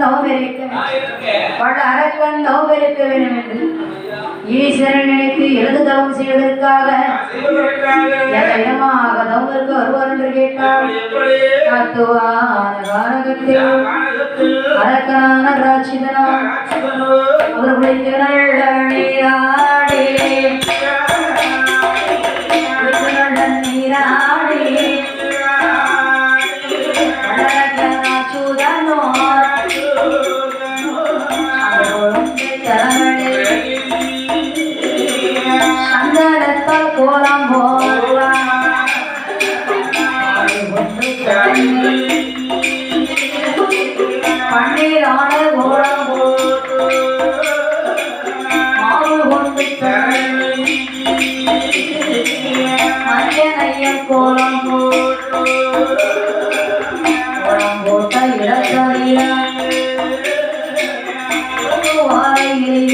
தவம் இருக்க பல அரக்கன் தவம் இருக்க வேண்டும் என்று ஈஸ்வரன் நினைத்து எழுது தவம் செய்வதற்காக இடமாக தவம் இருக்க வருவார் என்று கேட்டார். தத்துவான காரகத்தில் அரக்கனான ராட்சிதனா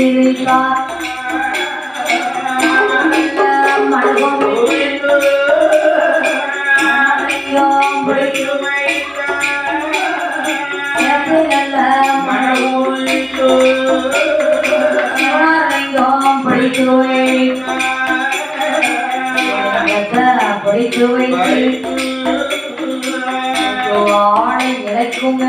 வைத்தார் படித்து வைத்து ஆணை நிலைக்குங்க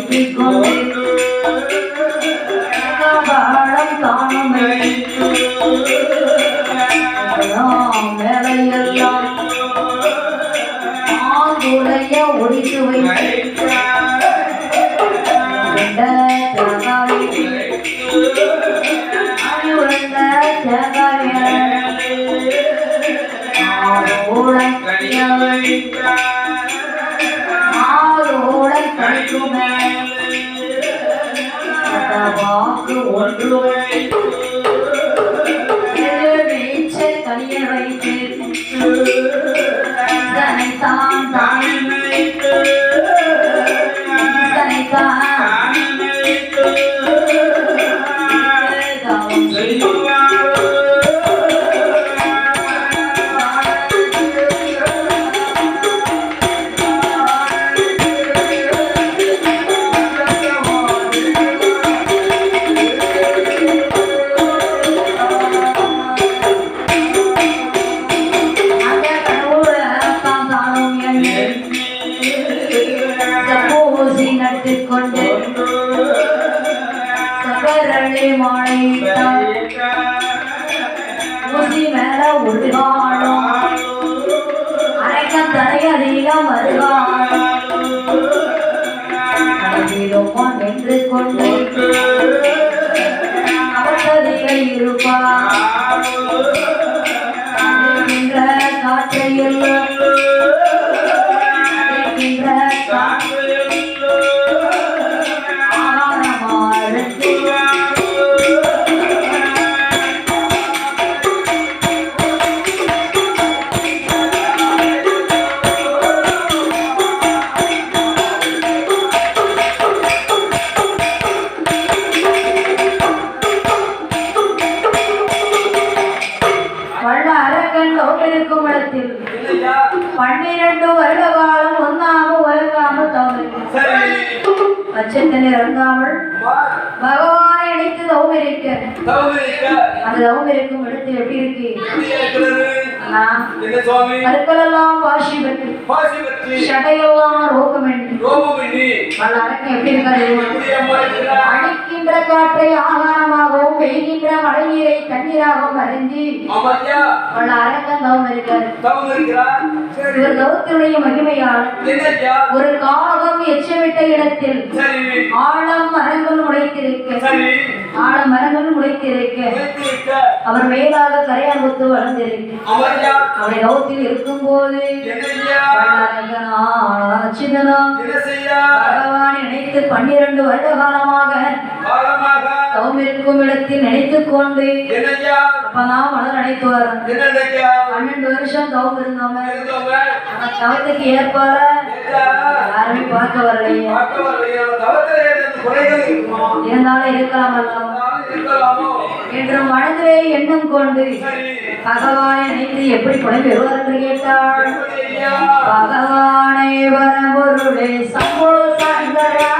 Thank you. run away. நின்று கொண்டு பச்சத்தனை இறங்காமல் பகவானை அழைத்து தவம் இருக்க அந்த தவம் இருக்கும் என்ன சுவாமி? கற்களெல்லாம் பாசி பற்றி பாசி பற்றி சடையெல்லாம் ரோகமென்று ரோமம் எண்ணி வல்ல அரக்கன் எப்படி இருக்காரு எப்படி அம்மா இருக்கிறார் அடிக்கின்ற காற்றை ஆகாரமாகவும் பெய்கின்ற மழை நீரை தண்ணீராகவும் அறிஞ்சு அம்மையா வல்ல அரக்கன் தவம் இருக்காரு தவம் இருக்கிறார் இவர் தவத்தினுடைய மகிமையால் என்னய்யா? ஒரு காகம் எச்சமிட்ட இடத்தில் ஆழம் மரங்கள் முளைத்திருக்க சரி. ஆழ மரங்கள் முளைத்திருக்க அவர் மேலாக கரையாங்குத்து வளர்ந்திருக்கு. அவரை கௌத்தில் இருக்கும்போது பகவான் நினைத்து பன்னிரண்டு வருட காலமாக இருக்கும் இடத்தில் நினைத்துக் கொண்டு அப்பதான் மலர் அழைத்து வரோம் பன்னெண்டு வருஷம் தவம் இருந்தவங்க தவத்துக்கு ஏற்பால யாருமே பார்க்க வரலையே இருந்தாலும் இருக்கலாமோ? என்று மனதிலே எண்ணம் கொண்டு பகவானை நினைத்து எப்படி புலம்பி வருவார் என்று கேட்டாள். பகவானே வரம்பொருளே சம்போ சங்கரா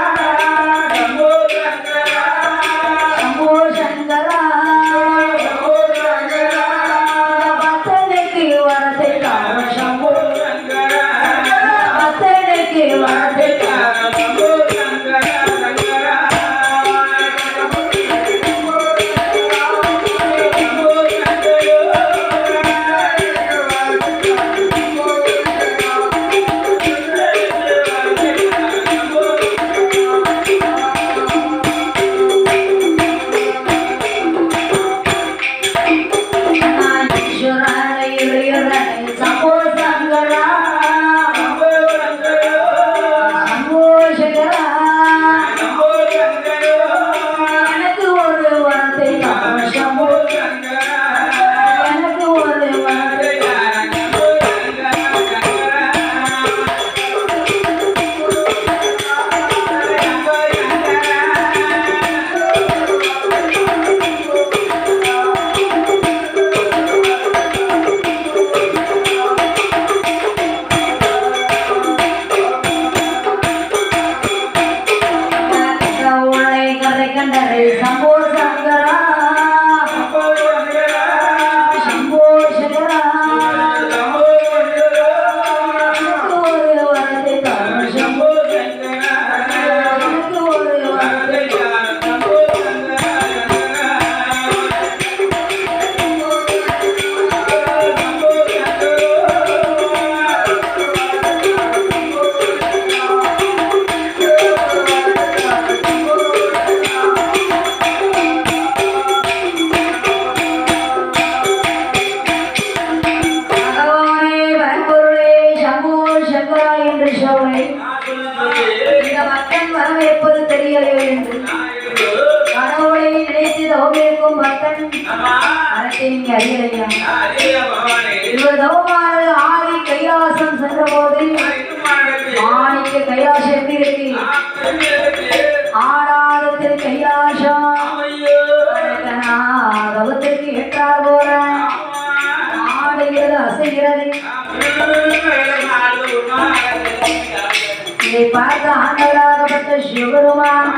இதை பார்த்த ஆண்டவராகப்பட்ட சிவபெருமான்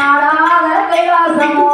ஆடாத கைலாசமோ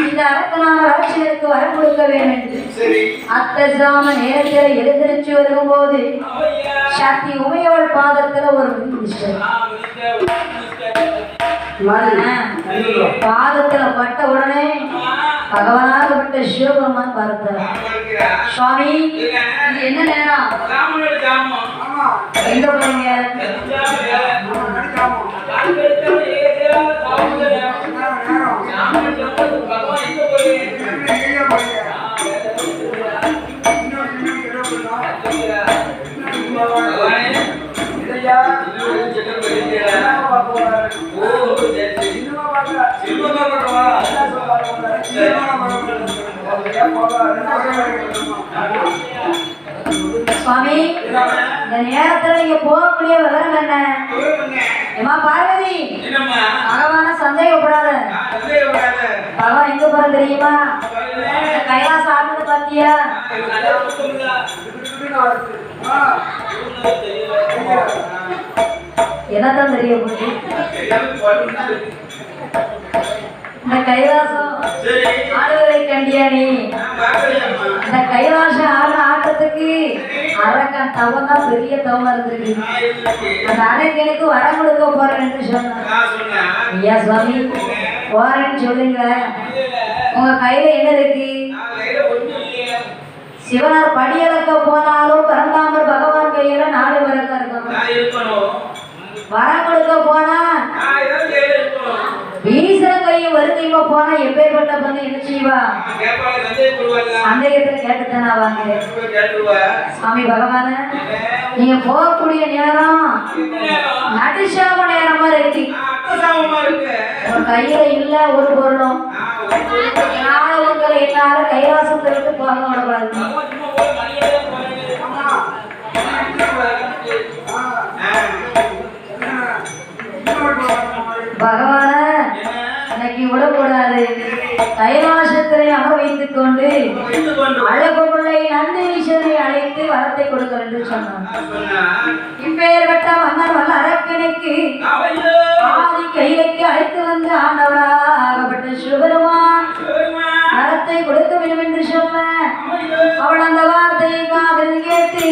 இந்த அரக்கனான ராட்சிதனுக்கு வரம் கொடுக்க வேண்டும் அத்தசாம நேரத்தில் எழுந்திருச்சு வரும்போது சக்தி உமையோள் பாதத்துல ஒரு. பாதத்துல பட்ட உடனே பகவானாகப்பட்ட சிவபெருமான் பார்த்தார். சுவாமி இது என்ன நேரம்? எங்க போறீங்க? சுவாமி இந்த நேரத்துல நீங்க போகக்கூடிய விவரம் என்ன? ஏமா பார்வதி? பகவான சந்தேகப்படாத. பகவான் எங்க போறது தெரியுமா? கைலாசம் ஆடுறது பாத்தியா? என்னதான் தெரிய போகுது? இந்த கைலாசம் ஆடுவதை கண்டியா நீ? இந்த கைலாசம் ஆடுற ஆட்டத்துக்கு அரக்கன் தவம் தான் பெரிய தவம் இருந்திருக்கு அந்த அரக்கனுக்கு வரம் கொடுக்க போறேன்னு சொன்னான் ஐயா சுவாமி போறேன்னு சொல்லுங்க. உங்க கையில என்ன இருக்கு? சிவனார் படியளக்க போனாலும் பரந்தாமர் பகவான் கையில நாலு வரக்க இருக்கணும். வரம் கொடுக்க போனா ஈஸ்வரன் கையும் வருகையுமா போனா எப்பேற்பட்ட பண்ணு என்ன செய்வா? சந்தேகத்துல கேட்டுத்தானா வாங்க. சுவாமி பகவான நீங்க போகக்கூடிய நேரம் நடுசாம நேரமா இருக்கு. உங்க கையில இல்ல ஒரு பொருளும். உங்களை என்னால கைலாசத்தை விட்டு போக விடக்கூடாது பகவான விடக்கூடாது. கைலாசத்திலே அமர வைத்துக் கொண்டு அழகு பிள்ளை நந்தீஸ்வரனை அழைத்து வரத்தை கொடுக்க என்று சொன்னான் இப்பேற்பட்ட மன்னர் வல்ல அரக்கனுக்கு ஆதி கையிலைக்கு அழைத்து வந்து ஆண்டவராகப்பட்ட சிவபெருமான் வரத்தை கொடுக்க வேண்டும் என்று சொன்ன அவள் அந்த வார்த்தையை காதல் கேட்டு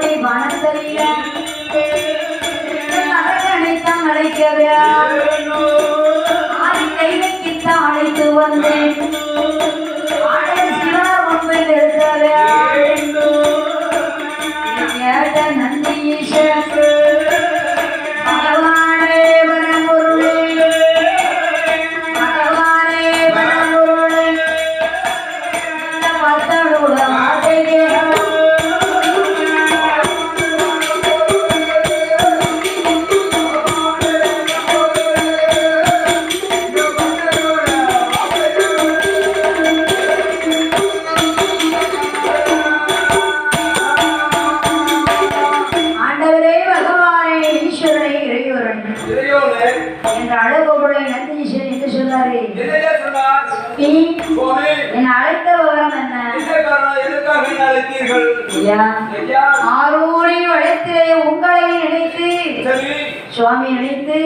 கோடி வனத்தறிய சுவாமி நினைத்து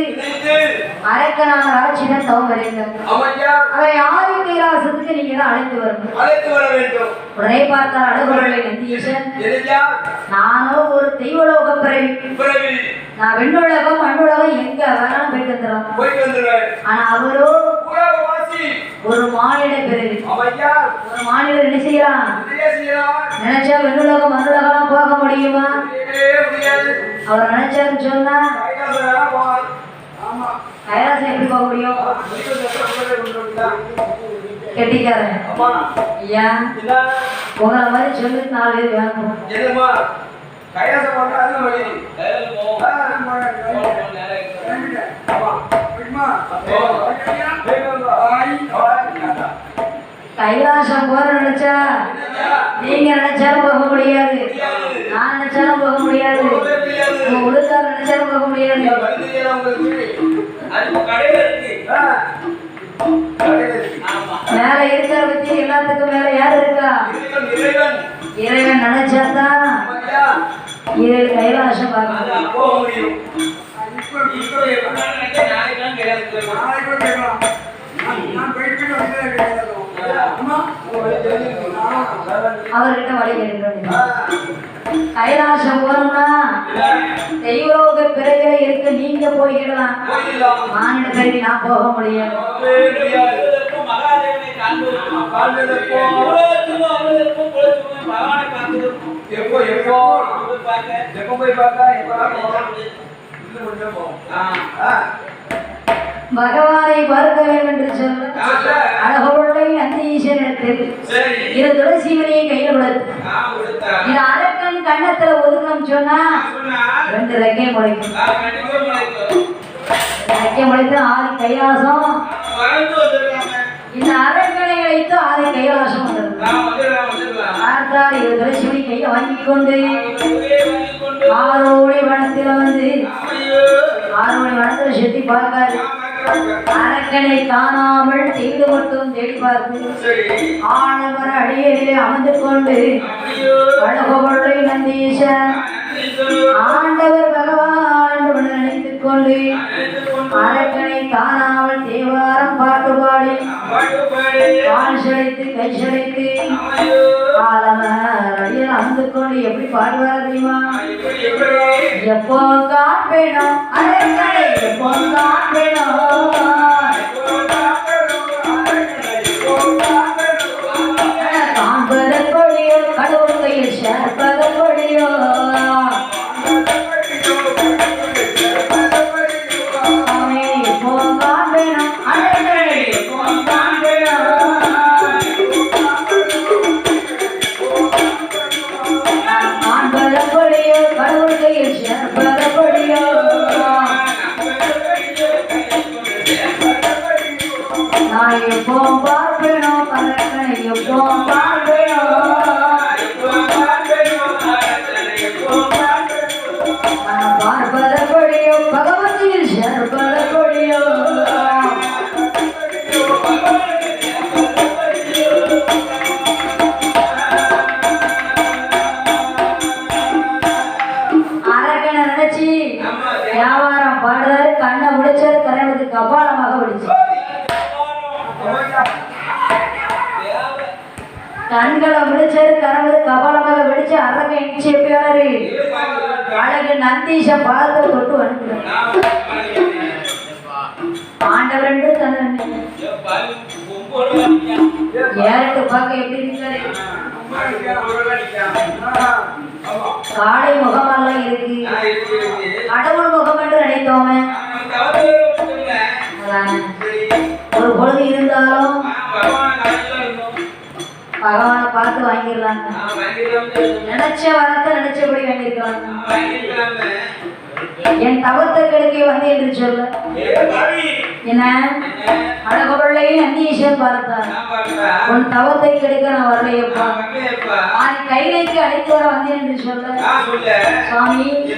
அரக்கனான ராட்சிடன் தவம் வருங்கள் அவரை ஆதி கைலாசத்துக்கு நீங்க தான் அழைத்து வரணும் அழைத்து வர வேண்டும். உடனே பார்த்தார் அழகுபுள்ளை நந்தீசன் எதையா நானோ ஒரு தெய்வலோக பிறவி. நான் விண்ணுலகம் மண்ணுலகம் எங்க வேணாலும் போயிட்டு வந்துடுவேன். ஆனா அவரோ ஒரு மானிட பிறவி. ஒரு மாநிலம் என்ன செய்யலாம்? நினைச்சா விண்ணுலகம் மண்ணுலகம் போக முடியுமா? அவர் நினைச்சாருன்னு சொன்னா கைலாசம் எப்படி போக முடியும்? கெட்டிக்காரன். ஐயா உங்களை மாதிரி சொல்லி நாலு பேர் வேணும். கைலாசம் கைலாசம் போற நினைச்சா நீங்க நினைச்சாலும் போக முடியாது நான் நினைச்சாலும் போக முடியாது உங்க உடுக்கார் நினைச்சாலும் போக முடியாது மேல இருக்கிற பத்தி எல்லாத்துக்கும் மேல யார் இருக்கா இறைவன், இறைவன். இறைவன் நினைச்சாதான் இறை கைலாசம் பார்க்க முடியும். இப்ப- இப்ப நாளைக்கு கூட நான் போயிட்டு அவர்கிட்ட வழி. கைலாசம் போறோம்னா தெய்வலோக பிறவில இருக்கு நீங்க போயிடலாம் போயிடலாம். மானிட பிறவி நான் போக போ. எப்போ எப்போ எப்போ போய் பார்த்தா எப்பதான் போகலாம்? இன்னும் கொஞ்சம் போகும். ஆ. பகவானை பார்க்க வேண்டும் என்று சொல்ல யார்ல? அழகுள்ளை நந்தீஸ்வரத்தில் சரி இரு துளசிமணியை கையில் கொடுத்து. இது அரக்கன் கண்ணத்துல ஒதுக்கணும் சொன்னா ரெண்டு ரெக்கை முளைக்கும் நான் கண்டிப்பா முளைக்கும். ரெக்கை முளைத்து ஆதி கைலாசம். இந்த அரக்கனை அழைத்து ஆதி கைலாசம். பார்த்தார் இரு துளசிமணி கையை வாங்கி கொண்டு கொண்டு, ஆரோடி வனத்தில் வந்து ஐயோ, ஆரோடி வனத்தில் சுத்தி பார்க்காரு. அரக்கனை காணாமல் தேடு மட்டும் தேடி பார்த்து ஆடவர் அடியிலே அமர்ந்து கொண்டு அழகொள்ளை நந்தீசன். ஆண்டவர் பகவான் என்று நினைத்துக் கொண்டு, அரக்கனை காணாமல் தேவாரம் பாட்டு பாடி பாட்டு கால் செழைத்து கை சளைத்து ஐயோ, அந்து கொண்டு எப்படி பாடுவார் தெரியுமா? எப்போ காப்பேனோ அரக்கனை எப்போ காப்பேனோ காளை முகமெல்லாம் இருக்கு. கடவுள் முகம் என்று நினைத்தோமே. ஒரு பொழுது இருந்தாலும் பகவானை பார்த்து வாங்கிடலாங்க. நினைச்ச வரத்தை நினைச்சபடி வாங்கியிருக்கலாம் என் தவத்தை கெடுக்க வந்து என்று சொல்ல. என்ன? அழகொள்ளை நந்தீஸ்வரன் பார்த்தார். உன் தவத்தை கெடுக்க நான் வரலையப்பா. நான் கைலைக்கு அழைத்து வர வந்தேன் என்று சொல்ல. சுவாமி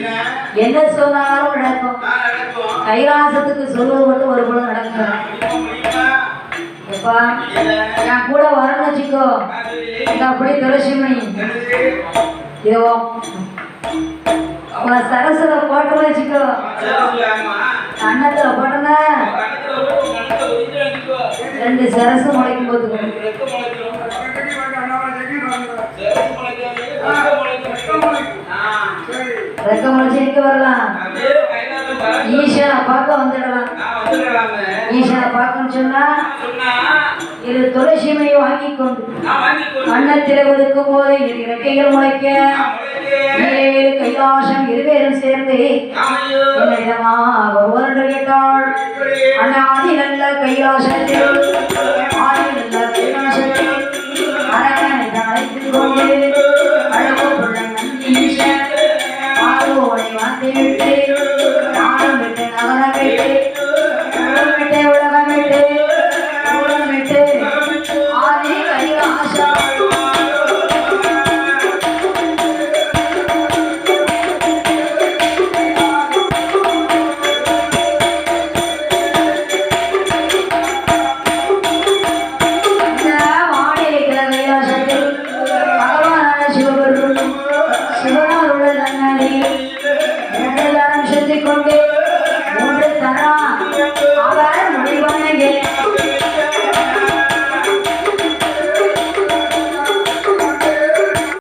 என்ன? சொன்னாலும் நடக்கும். கைலாசத்துக்கு சொல்வது மட்டும் ஒரு பொழுது நடக்கும். எப்பா என் கூட வரணும்னு வச்சுக்கோ. இந்த அப்படி துளசிமணி. இதோ. உன் சரசுல போட்டோம்னு வச்சுக்கோ. அன்னத்துல போட்டோன்னா ரெண்டு சரசு முளைக்கும் போதுக்கும் ரெக்க முளைச்சு எங்க வரலாம்? ஈஸ்வரனை பார்க்க வந்துடலாம். ஈஸ்வரனை பார்க்கணும்னு சொன்னா இது துளசிமையை வாங்கி கொண்டு. அன்னத்தில் ஒதுக்கும் போது இரு இறக்கைகள் முளைக்க. கைலாசம் இருவேரும் சேர்ந்து. என்னிடமாக ஒன்று கேட்டாள். அண்ணாதி நல்ல கைலாசத்தில். ஆதி நல்ல கைலாசத்தில். அரக்கனை அழைத்துக் கொண்டு.